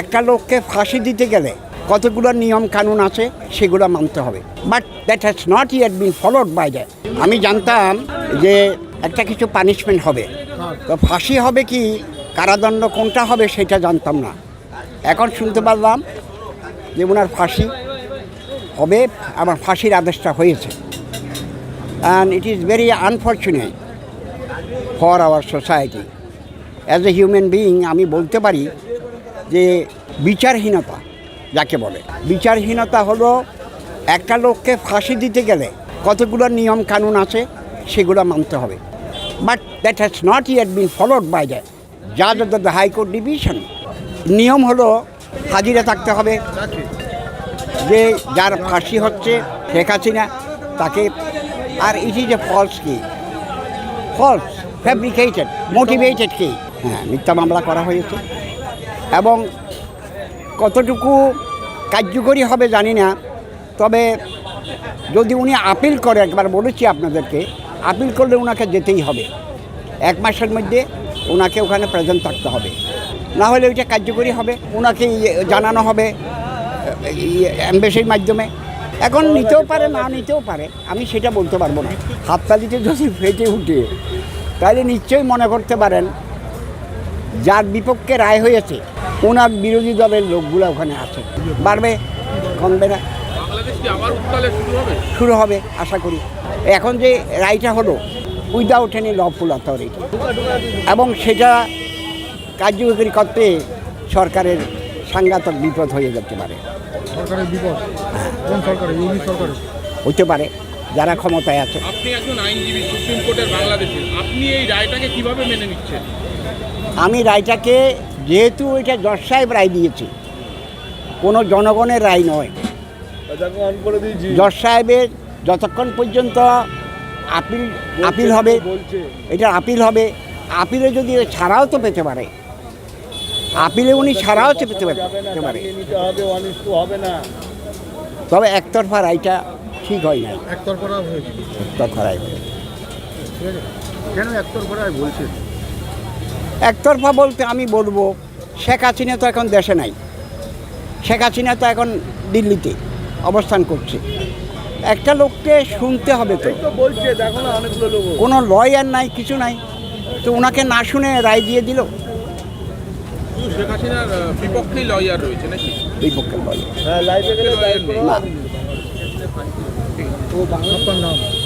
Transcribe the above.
একটা লোককে ফাঁসি দিতে গেলে কতগুলো নিয়ম কানুন আছে সেগুলো মানতে হবে। But that has not yet been followed by that আমি জানতাম যে একটা কিছু পানিশমেন্ট হবে। তো ফাঁসি হবে কি? কারাদণ্ড কোনটা হবে সেটা জানতাম না। এখন শুনতে পারলাম যে ওনার ফাঁসি হবে, আমার ফাঁসির আদেশটা হয়েছে। And it is very unfortunate for our society as a human being আমি বলতে পারি বিচারহীনতা, যাকে বলে। বিচারহীনতা হলো একটা লোককে ফাঁসি দিতে গেলে কতগুলো নিয়ম কানুন আছে সেগুলো মানতে হবে। But that has not yet been followed by the জাজ of the high court division নিয়ম হলো হাজিরা থাকতে হবে। যে যার ফাঁসি হচ্ছে, শেখ হাসিনা, তাকে আর ইট ইজ এ ফলস কি ফলস ফ্যাব্রিকেটেড মোটিভেটেড কি হ্যাঁ মিথ্যা মামলা করা হয়েছে। এবং কতটুকু কার্যকরী হবে জানি না। তবে যদি উনি আপিল করে, একবার বলেছি আপনাদেরকে, আপিল করলে ওনাকে যেতেই হবে। এক মাসের মধ্যে ওনাকে ওখানে প্রেজেন্ট থাকতে হবে। না হলে ওইটা কার্যকরী হবে ওনাকে ইয়ে জানানো হবে অ্যাম্বাসির মাধ্যমে। এখন নিতেও পারে, না নিতেও পারে, আমি সেটা বলতে পারব না। হাততালিতে যদি ফেটে উঠে, তাহলে নিশ্চয়ই মনে করতে পারেন, যার বিপক্ষে রায় হয়েছে ওনার বিরোধী দলের লোকগুলো ওখানে আছে। বাড়বে কমবে না। বাংলাদেশ কি আবার উত্তালে শুরু হবে আশা করি। এখন যে রায়টা হলো উইদাউট এনি লফুল অথরিটি এবং সেটা কার্যকরী করতে সরকারের সাংঘাতক বিপদ হয়ে যেতে পারে। সরকারের বিপদ? কোন সরকারের? ইউনি সরকারের? হতে পারে যারা ক্ষমতায় আছে। আপনি একজন আইনজীবী সুপ্রিম কোর্টের বাংলাদেশের আপনি এই রায়টাকে কীভাবে মেনে নিচ্ছেন? আমি রায়টাকে যেহেতু এটা জজ সাহেব রায় দিয়েছে কোনো জনগণের রায় নয়। জজ সাহেবের যতক্ষণ পর্যন্ত আপিল আপিল হবে এটা আপিল হবে আপিলে যদি ছাড়াও তো পেতে পারে। আপিলে উনি ছাড়াও তো পেতে পারে পেতে পারে। তবে একতরফা রায়টা ঠিক হয় না। একতরফা রায় কেন একতরফা বলছে একতরফা বলতে আমি বলব শেখ হাসিনা তো এখন দেশে নাই। শেখ হাসিনা তো এখন দিল্লিতে অবস্থান করছে। একটা লোককে শুনতে হবে তো। কোনো লয়ার নাই কিছু নাই। তো ওনাকে না শুনে রায় দিয়ে দিল? শুধু শেখ হাসিনার বিপক্ষেই লয়ার রয়েছে নাকি? বিপক্ষের লয়ার। হ্যাঁ। না। ও নাম।